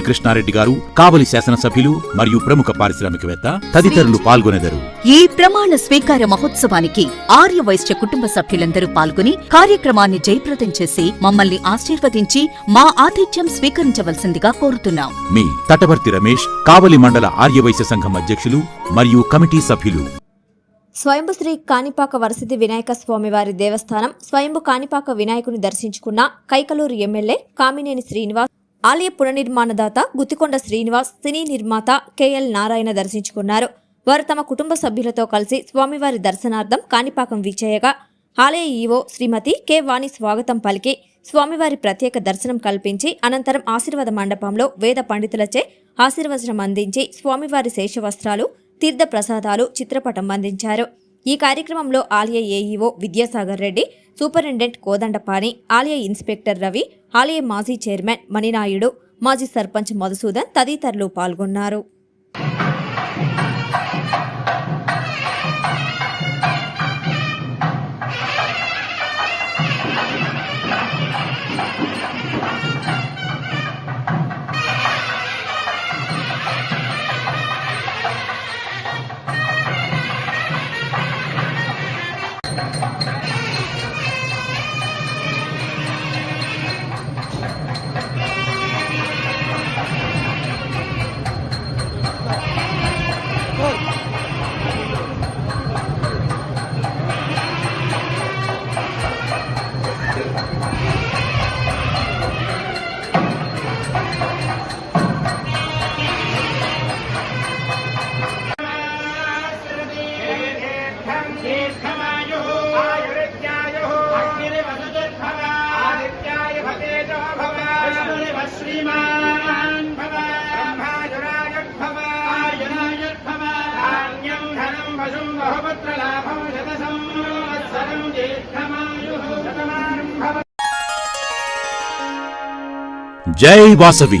కృష్ణారెడ్డి గారు కావలి శాసనసభ్యులు మరియు ప్రముఖ పారిశ్రామికవేత్త తదితరులు పాల్గొనెదరు. ఈ ప్రమాణ స్వీకార మహోత్సవానికి ఆర్య వైశ్య కుటుంబ సభ్యులందరూ పాల్గొని కార్యక్రమాన్ని జయప్రదం చేసి మమ్మల్ని ఆశీర్వదించి మా ఆతిథ్యం స్వీకరించవలసిందిగా కోరుతున్నాం. మీ తటవర్తి రమేష్ కావలి మండల ఆర్యవైశ్య సంఘం అధ్యక్షులు మరియు కమిటీ సభ్యులు. స్వయంభు శ్రీ కాణిపాక వరసిద్ధి వినాయక స్వామివారి దేవస్థానం స్వయంభు కాణిపాక వినాయకుని దర్శించుకున్న కైకలూరు ఎమ్మెల్యే కామినేని శ్రీనివాస్ ఆలయ పునర్నిర్మాణదాత గుత్తికొండ శ్రీనివాస్ సినీ నిర్మాత కెఎల్ నారాయణ దర్శించుకున్నారు. వారు తమ కుటుంబ సభ్యులతో కలిసి స్వామివారి దర్శనార్థం కాణిపాకం విచ్చేయగా ఆలయ ఈవో శ్రీమతి కె వాణి స్వాగతం పలికి స్వామివారి ప్రత్యేక దర్శనం కల్పించి అనంతరం ఆశీర్వాద మండపంలో వేద పండితులచే ఆశీర్వచనం అందించి స్వామివారి శేషవస్త్రాలు తీర్థ ప్రసాదాలు చిత్రపటం అందించారు. ఈ కార్యక్రమంలో ఆలయ ఏఈఓ విద్యాసాగర్ రెడ్డి సూపరింటెండెంట్ కోదండపాణి ఆలయ ఇన్స్పెక్టర్ రవి ఆలయ మాజీ చైర్మన్ మణినాయుడు మాజీ సర్పంచ్ మధుసూదన్ తదితరులు పాల్గొన్నారు. జై వాసవి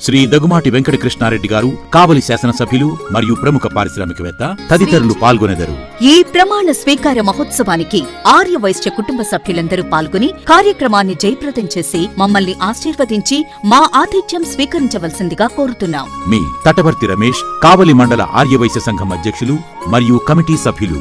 శ్రీ దగుమాటి వెంకట కృష్ణారెడ్డి గారు కావలి శాసనసభ్యులు మరియు ప్రముఖ పారిశ్రామికవేత్త తదితరులు పాల్గొనెదరు. ఈ ప్రమాణ స్వీకార మహోత్సవానికి ఆర్య వైశ్య కుటుంబ సభ్యులందరూ పాల్గొని కార్యక్రమాన్ని జయప్రదం చేసి మమ్మల్ని ఆశీర్వదించి మా ఆతిథ్యం స్వీకరించవలసిందిగా కోరుతున్నాం. మీ తటవర్తి రమేష్ కావలి మండల ఆర్యవైశ్య సంఘం అధ్యక్షులు మరియు కమిటీ సభ్యులు.